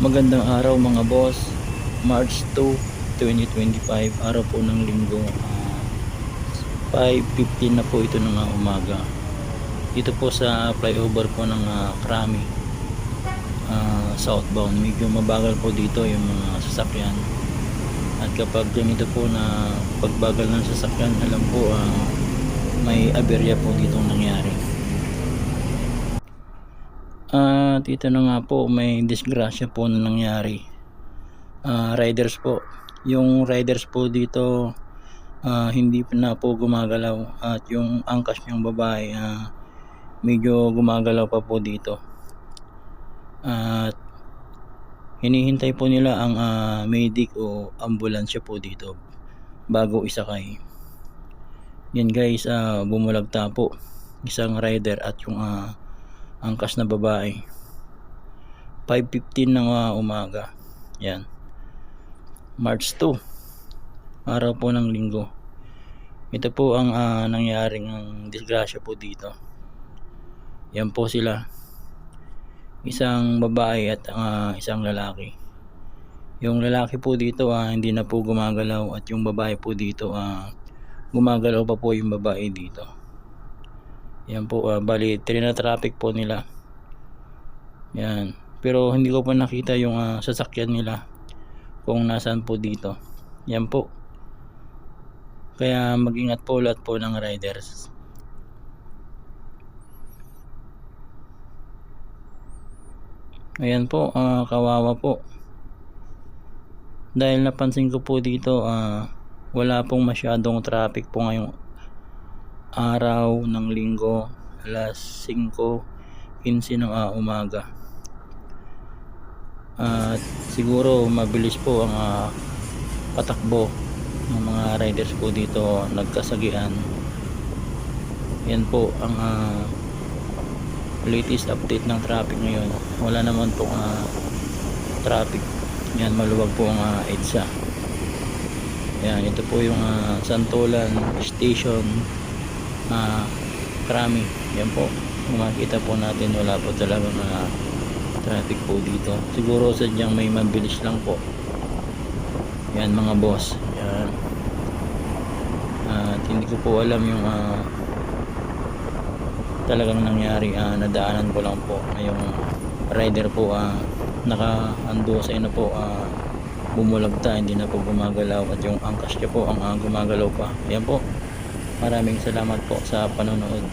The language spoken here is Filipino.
Magandang araw mga boss. March 2, 2025, araw po ng linggo. Ah, 5.15 na po ito ng ah, umaga. Dito po sa flyover po ng ah, Krami. ah, southbound. Medyo mabagal po dito yung mga sasakyan. At kapag ganito po na pagbagal ng sasakyan, alam po ah, may aberya po ditong nangyari. At ito na nga po, may disgrasya po na nangyari. Ah, riders po. Yung riders po dito, ah, hindi na po gumagalaw. At yung angkas niyang babae, ah, medyo gumagalaw pa po dito. At hinihintay po nila ang ah, medic o ambulansya po dito bago isakay. Yan guys, ah, bumulagta po isang rider at yung ah, angkas na babae 5.15 ng ah, umaga. Yan. March 2 araw po ng linggo. Ito po ang ah, nangyaring ang disgrasya po dito. Yan po sila. Isang babae at ah, isang lalaki. Yung lalaki po dito ah, hindi na po gumagalaw at yung babae po dito ah, gumagalaw pa po yung babae dito. Yan po, ah, bali, traffic po nila. Yan. Pero hindi ko pa nakita yung ah, sasakyan nila kung nasaan po dito. Yan po. Kaya mag-ingat po lahat po ng riders. Ayan po, ah, kawawa po. Dahil napansin ko po dito, ah, wala pong masyadong traffic po ngayong araw ng linggo alas 5.15 ng ah, umaga at siguro mabilis po ang ah, patakbo ng mga riders po dito nagkasagian yan po ang ah, latest update ng traffic ngayon. Wala naman po ah, traffic. Yan maluwag po ang ah, EDSA. Yan ito po yung ah, Santolan station uh, krami. Yan po. Makita po natin wala po talaga na traffic po dito. Siguro sadyang may mabilis lang po. Yan mga boss. Yan. At hindi ko po alam yung ah, talagang nangyari. Ah, nadaanan ko lang po. Na yung rider po ah, naka-ando sa ina po. Ah, bumulagta hindi na po gumagalaw. At yung angkas niya po ang ah, gumagalaw pa. Yan po. Maraming salamat po sa panonood.